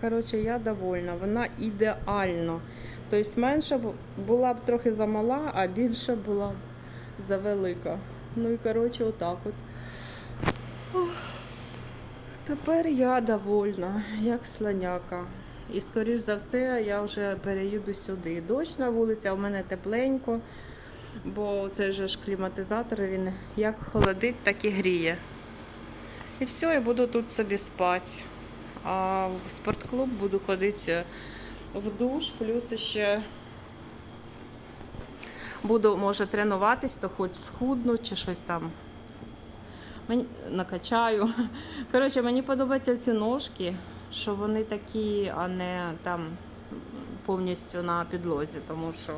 Коротше, я довольна. Вона ідеальна. Тобто менша була б трохи замала, а більша була завелика. Ну і коротше, отак от. Тепер я довольна, як слоняка. І скоріш за все я вже переїду сюди. Дощ на вулиці, а в мене тепленько, бо це же ж кліматизатор, він як холодить, так і гріє. І все, я буду тут собі спати. А в спортклуб буду ходити в душ, плюс ще буду, може, тренуватись, то хоч схудну чи щось там мені накачаю. Коротше, мені подобаються ці ножки, що вони такі, а не там повністю на підлозі, тому що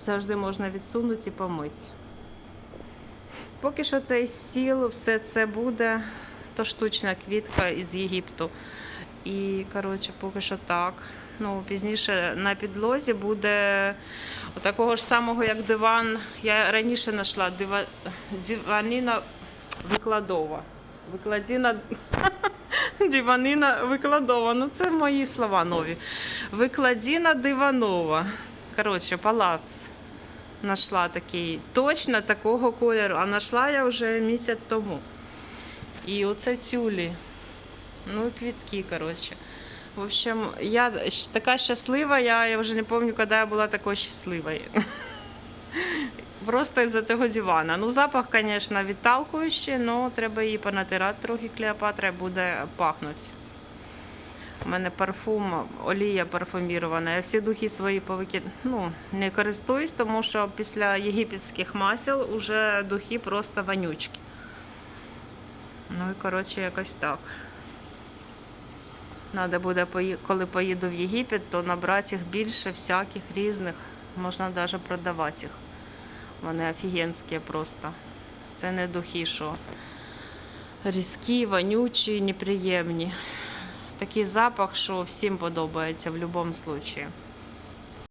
завжди можна відсунути і помити. Поки що цей стіл, все це буде, то штучна квітка із Єгипту. І, коротше, поки що так. Ну, пізніше на підлозі буде такого ж самого, як диван. Я раніше знайшла дива... диваніна викладова. Викладіна. Диваніна викладова. Ну, це мої слова нові. Викладіна диванова. Коротше, палац. Нашла такий точно такого кольору, а знайшла я вже місяць тому. І оце тюлі. Ну квітки, коротше. В общем, я така щаслива, я, я вже не пам'ятаю, коли я була такою щасливою. Просто із-за цього дивана. Ну, запах, звісно, відталкуючий, але треба її понатирати трохи Клеопатра буде пахнути. У мене парфум, олія парфумірована. Я всі духи свої повикид... ну, не користуюсь, тому що після єгипетських масел уже духи просто вонючки. Ну і коротше, якось так. Надо буде, коли поїду в Єгипет, то набрати їх більше всяких різних. Можна навіть продавати їх. Вони офігенські просто. Це не духи, що різкі, вонючі, неприємні. Такий запах, що всім подобається в будь-якому випадку.